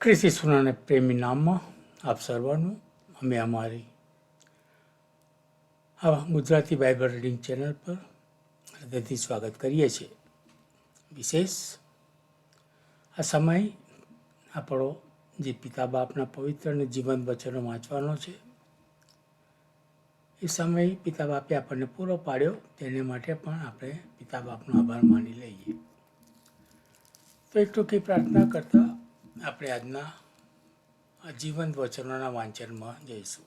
ખ્રિસ્તી સુનાને પ્રેમી નામમાં આપ સર્વનું, અમે અમારી. આ ગુજરાતી બાઇબલ રીડિંગ ચેનલ પર હૃદયથી સ્વાગત કરીએ છીએ. વિશેષ આ સમય આપણો જે પિતા બાપના પવિત્ર અને જીવંત વચનો વાંચવાનો છે, એ સમય પિતા બાપે આપણને પૂરો પાડ્યો, તેને માટે પણ આપણે પિતા બાપનો આભાર માની લઈએ. તો એક ટૂંકી પ્રાર્થના કરતાં આપણે આજના જીવંત વચનોના વાંચનમાં જઈશું.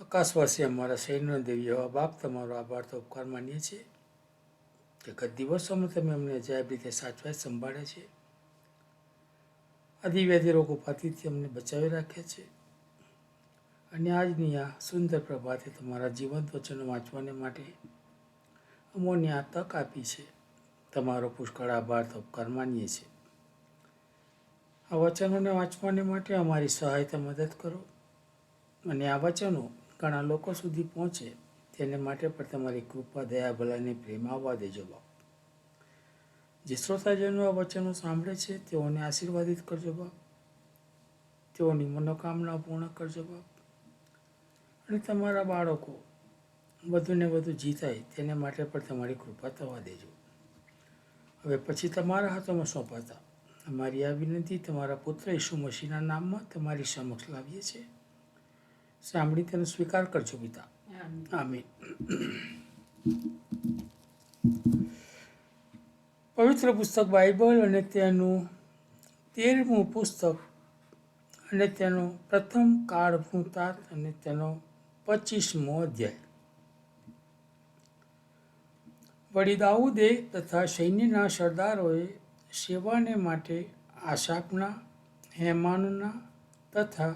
આકાશવાસી અમારા સૈન્ય દેવી એવા બાપ, તમારો આભાર તો ઉપકાર માનીએ છીએ. કે ગત દિવસોમાં તમે અમને અજાયબ રીતે સાચવાય સંભાળે છે. આદિવ્યાધિ રોગ ઉપાધિથી અમને બચાવી રાખ્યા છે. અને આજની આ સુંદર પ્રભાતે તમારા જીવંત વચનો વાંચવાને માટે અમોને આ તક આપી છે. તમારો પુષ્કળ આભાર ઉપકાર માનીએ છીએ આ વચનોને વાંચવાને માટે અમારી સહાયતા મદદ કરો. અને આ વચનો ઘણા લોકો સુધી પહોંચે તેને માટે પણ તમારી કૃપા, દયા ભલાને પ્રેમ આવવા દેજો બાપ. જે શ્રોતાજનો આ વચનો સાંભળે છે તેઓને આશીર્વાદિત કરજો બાપ. તેઓની મનોકામના પૂર્ણ કરજો બાપ. અને તમારા બાળકો વધુને વધુ જીતાય તેને માટે પણ તમારી કૃપા થવા દેજો. હવે પછી તમારા હાથોમાં સોંપાતા. અમારી આ વિનંતી તમારા પુત્ર ઈસુ મસીના નામમાં તમારી સમક્ષ લાવીએ છીએ. સાંભળી તેનો સ્વીકાર કરજો પિતા. આમીન. પવિત્ર પુસ્તક બાઇબલ અને તેનું તેરમું પુસ્તક અને તેનો પ્રથમ કાળ ભૂતાત અને તેનો પચીસમો અધ્યાય. વળી દાઉદે તથા સૈન્યના સરદારોએ સેવાને માટે આશાપના, હેમાનના તથા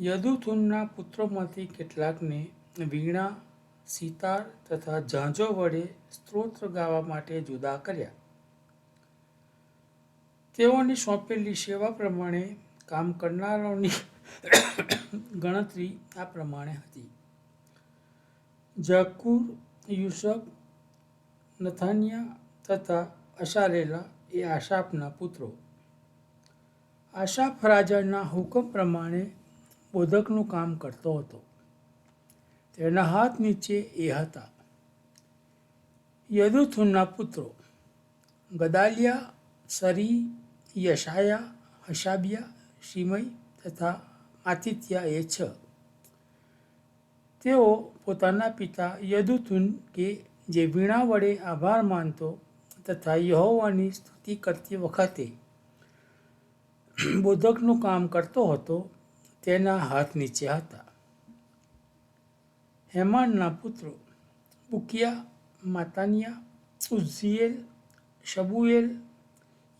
યદુથુનના પુત્રોમાંથી કેટલાકને વીણા, સિતાર તથા ઝાંઝો વડે સ્ત્રોત્ર ગાવા માટે જુદા કર્યા. તેઓની સોંપેલી સેવા પ્રમાણે કામ કરનારાઓની ગણતરી આ પ્રમાણે હતી. જકુર યુસફ નથાનિયા તથા અશારેલા એ આશાપના પુત્રો. આશાફ રાજાના હુકમ પ્રમાણે બોધકનું કામ કરતો હતો. તેના હાથ નીચે એ હતા. યદુથુનના પુત્રો ગદાલિયા, સરી, યશાયા, હશાબિયા શિમય તથા આતિથ્યા એ છ. તેઓ પોતાના પિતા યદુથુન કે જે વીણા વડે આભાર માનતો તથા યહોવાની સ્તુતિ કરતી વખતે બોધકનું કામ કરતો હતો, તેના હાથ નીચે હતા. હેમાનના પુત્રો બુકિયા, માતાનિયા ઉઝિયેલ શબુએલ,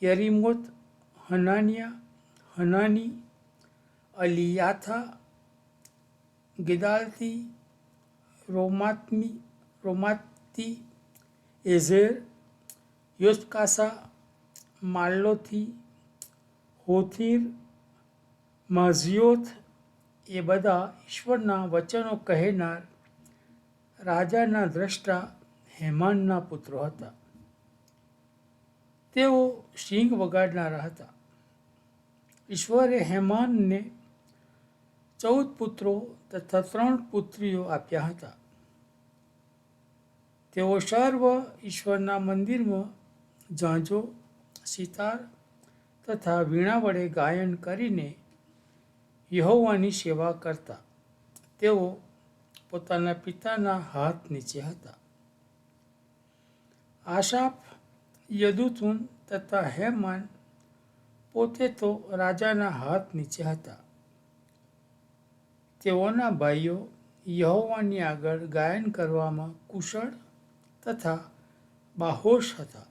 યરીમોત, હનાનિયા, હનાની, અલિયાથા ગિદાલતી રોમાતમી, રોમાતી એઝેર યોસ્કાસા માલ્લોથી હોથીર માઝિયોથ એ બધા ઈશ્વરના વચનો કહેનાર રાજાના દ્રષ્ટા હેમાનના પુત્રો હતા. તેઓ સિંહ વગાડનારા હતા. ઈશ્વરે હેમાનને ચૌદ પુત્રો તથા ત્રણ પુત્રીઓ આપ્યા હતા. તેઓ સર્વ ઈશ્વરના મંદિરમાં ઝાંઝો, સિતાર તથા વીણા વડે ગાયન કરીને યહોવાની સેવા કરતા. તેઓ પોતાના પિતાના હાથ નીચે હતા. આશાફ, યદુથુન તથા હેમાન પોતે તો રાજાના હાથ નીચે હતા. તેઓના ભાઈઓ યહોવાની આગળ ગાયન કરવામાં કુશળ તથા બાહોશ હતા.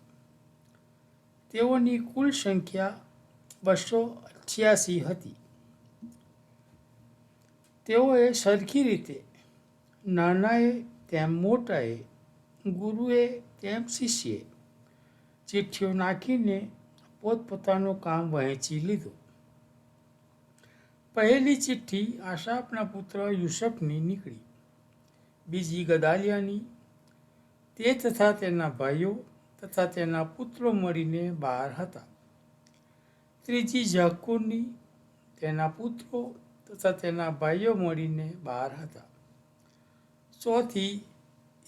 તેઓની કુલ સંખ્યા બસો અઠ્યાસી હતી. તેઓએ સરખી રીતે નાનાએ તેમ મોટાએ, ગુરુએ તેમ શિષ્યે ચિઠ્ઠીઓ નાખીને પોતપોતાનું કામ વહેંચી લીધું. પહેલી ચિઠ્ઠી આશાપના પુત્ર યુસફની નીકળી. બીજી ગદાલિયાની તે તથા તેના ભાઈઓ તથા તેના પુત્રો મળીને બહાર હતા. ત્રીજી ઝાકુરની તેના પુત્રો તથા તેના ભાઈઓ મળીને બહાર હતા. ચોથી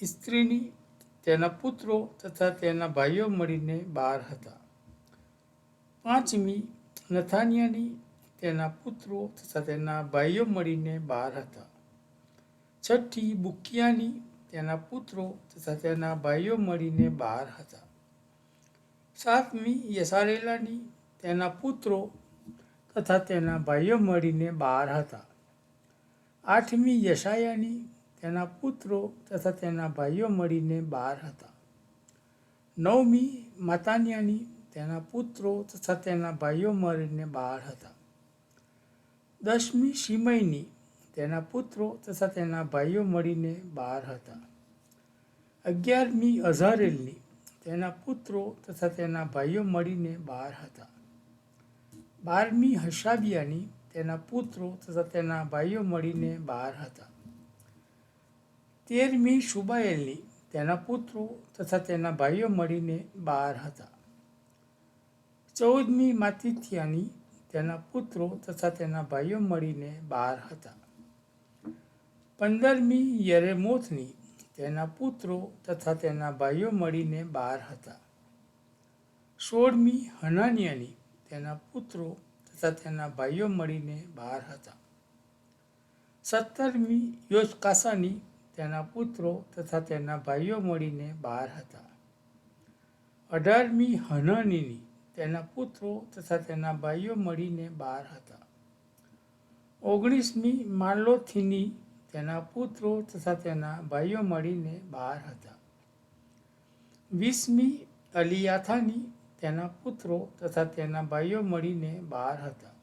સ્ત્રીની તેના પુત્રો તથા તેના ભાઈઓ મળીને બહાર હતા. પાંચમી નથાનિયાની તેના પુત્રો તથા તેના ભાઈઓ મળીને બહાર હતા. છઠ્ઠી બુકિયાની તેના પુત્રો તથા તેના ભાઈઓ મળીને બહાર હતા. સાતમી યસારેલાની તેના પુત્રો તથા તેના ભાઈઓ મળીને બહાર હતા. આઠમી યશાયાની તેના પુત્રો તથા તેના ભાઈઓ મળીને બહાર હતા. નવમી માતાન્યાની તેના પુત્રો તથા તેના ભાઈઓ મળીને બહાર હતા. દસમી શિમયની તેના પુત્રો તથા તેના ભાઈઓ મળીને બાર હતા. અગિયારમી અઝારેલની તેના પુત્રો તથા તેના ભાઈઓ મળીને બાર હતા. બારમી હશાબિયાની તેના પુત્રો તથા તેના ભાઈઓ મળીને બાર હતા. તેરમી શુબાયેલની તેના પુત્રો તથા તેના ભાઈઓ મળીને બાર હતા. ચૌદમી માતિથિયાની તેના પુત્રો તથા તેના ભાઈઓ મળીને બાર હતા. પંદરમી યરેમોથની તેના પુત્રો તથા તેના ભાઈઓ મળીને બાર હતા. સોળમી હનાનિયાની તેના પુત્રો તથા તેના ભાઈઓ મળીને બાર હતા. સત્તરમી યોજકાસાની તેના પુત્રો તથા તેના ભાઈઓ મળીને બાર હતા. અઢારમી હનાનીની તેના પુત્રો તથા તેના ભાઈઓ મળીને બાર હતા. ઓગણીસમી માલોથીની તેના પુત્રો તથા તેના ભાઈઓ મળીને બહાર હતા. વીસમી અલિયાથાની તેના પુત્રો તથા તેના ભાઈઓ મળીને બહાર હતા.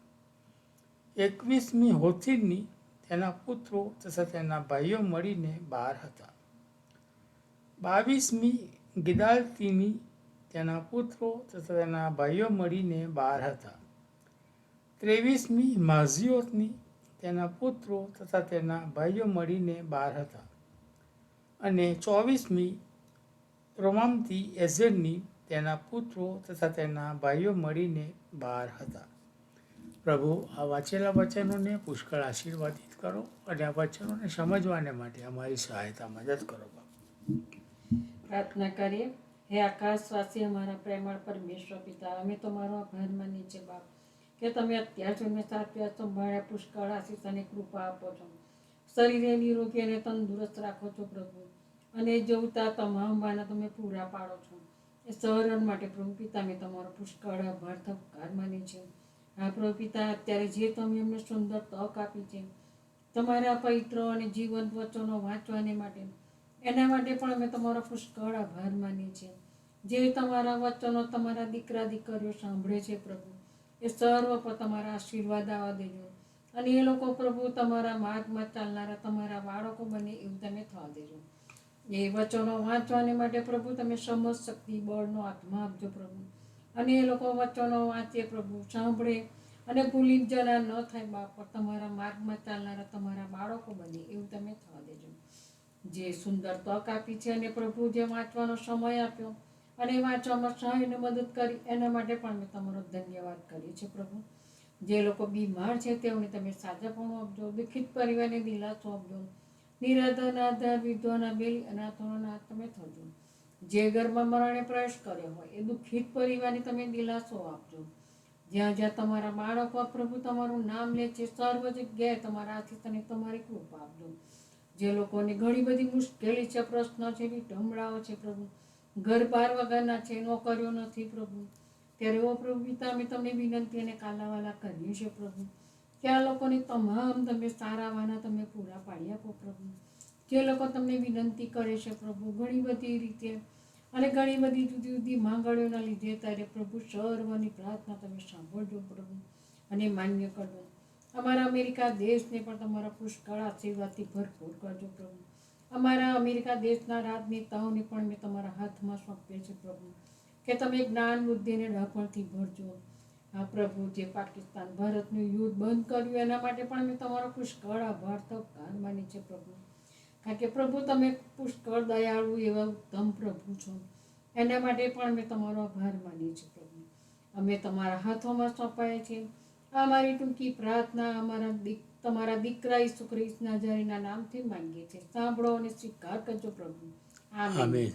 એકવીસમી હોથીરની તેના પુત્રો તથા તેના ભાઈઓ મળીને બહાર હતા. બાવીસમી ગિદાલતીની તેના પુત્રો તથા તેના ભાઈઓ મળીને બહાર હતા. ત્રેવીસમી માઝિયોતની તેના પુત્રો તથા તેના ભાઈઓ મળીને બાર હતા. અને ચોવીસમી રોમામતી એઝરની તેના પુત્રો તથા તેના ભાઈઓ મળીને બાર હતા. પ્રભુ, આ વાંચેલા વચનોને પુષ્કળ આશીર્વાદિત કરો અને આ વચનોને સમજવાને માટે અમારી સહાયતા મદદ કરો પ્રાર્થના કરીએ. હે આકાશવાસી, અમારા પ્રેમળ પરમેશ્વર પિતા, અમે તમારો આભાર માનીએ છીએ બાપ. કે તમે અત્યાર સુધી સાચવ્યા સંભાળ્યા પુષ્કળ આશીષ અને કૃપા આપો છો. શરીરે નિરોગી અને તંદુરસ્ત રાખો છો પ્રભુ. અને જોતા તમામ વાના તમે પૂરા પાડો છો. એ સહરણ માટે પ્રભુ પિતા, મેં તમારો પુષ્કળ આભાર થકાર માની છે. હા, પ્રભુ પિતા, અત્યારે જે તમે અમને સુંદર તક આપી છે, તમારા પવિત્ર અને જીવંત વચનો વાંચવાને માટે, એના માટે પણ અમે તમારો પુષ્કળ આભાર માનીએ છીએ. જે તમારા વચનો તમારા દીકરા દીકરીઓ સાંભળે છે પ્રભુ એ સર્વ પર તમારા આશીર્વાદ આવવા દેજો. અને એ લોકો પ્રભુ તમારા માર્ગમાં ચાલનારા તમારા બાળકો બને એવું તમે થવા દેજો. એ વચનો વાંચવાને માટે પ્રભુ તમે સમજ શક્તિ, બળનો આત્મા આપજો પ્રભુ. અને એ લોકો વચનો વાંચે પ્રભુ, સાંભળે અને ભૂલી જરા ન થાય બાપ તમારા માર્ગમાં ચાલનારા તમારા બાળકો બને એવું તમે થવા દેજો. જે સુંદર તક આપી છે અને પ્રભુ જે વાંચવાનો સમય આપ્યો અને વાંચવામાં સહાયને મદદ કરી. એના માટે પણ મેં તમારો ધન્યવાદ કરીએ છીએ પ્રભુ. જે લોકો બીમાર છે તેઓને તમે સાજાપણું આપજો, દુઃખિત પરિવારને દિલાસો આપજો. નિરાધન આધાર વિધવાના બેલી, અનાથોના તમે થજો. જે ઘરમાં મરણે પ્રવેશ કર્યો હોય, એ દુઃખિત પરિવારને તમે દિલાસો આપજો. જ્યાં જ્યાં તમારા બાળકો પ્રભુ તમારું નામ લે છે સર્વ જગ્યાએ તમારા આશીષ અને તમારી કૃપા આપજો. જે લોકોને ઘણી બધી મુશ્કેલી છે, પ્રશ્નો છે વિટંબળાઓ છે પ્રભુ ઘર બાર વગરના છે, નોકરીઓ નથી પ્રભુ. ત્યારે ઓ પ્રભુ, પિતા, અમે તમને વિનંતી અને કાલાવાલા કરીએ છીએ પ્રભુ. કે આ લોકોને તમામ તમે સારા વાના તમે પૂરા પાડી આપો પ્રભુ. જે લોકો તમને વિનંતી કરે છે પ્રભુ, ઘણી બધી રીતે અને ઘણી બધી જુદી જુદી માંગણીઓના લીધે ત્યારે પ્રભુ સર્વની પ્રાર્થના તમે સાંભળજો પ્રભુ અને માન્ય કરજો. અમારા અમેરિકા દેશને પણ તમારા પુષ્કળ આશીર્વાદથી ભરપૂર કરજો પ્રભુ. અમારા અમેરિકા દેશના રાજનેતાઓને પણ મેં તમારા હાથમાં સોંપીએ છે પ્રભુ. કે તમે જ્ઞાન બુદ્ધિને ડહાપણથી ભરજો. આ પ્રભુ, જે પાકિસ્તાન ભારતનું યુદ્ધ બંધ કર્યું, એના માટે પણ મેં તમારો પુષ્કળ આભાર તબકાર માની છે પ્રભુ. કારણ કે પ્રભુ, તમે પુષ્કળ દયાળુ એવા ઉત્તમ પ્રભુ છો. એના માટે પણ મેં તમારો આભાર માનીએ છીએ પ્રભુ. અમે તમારા હાથોમાં સોંપાય છે. આ મારી ટૂંકી પ્રાર્થના અમારા દીક તમારા દીકરા ઈસુ ખ્રિસ્તના નામથી માંગીએ છીએ. સાંભળો અને સ્વીકાર કરજો પ્રભુ. આમેન.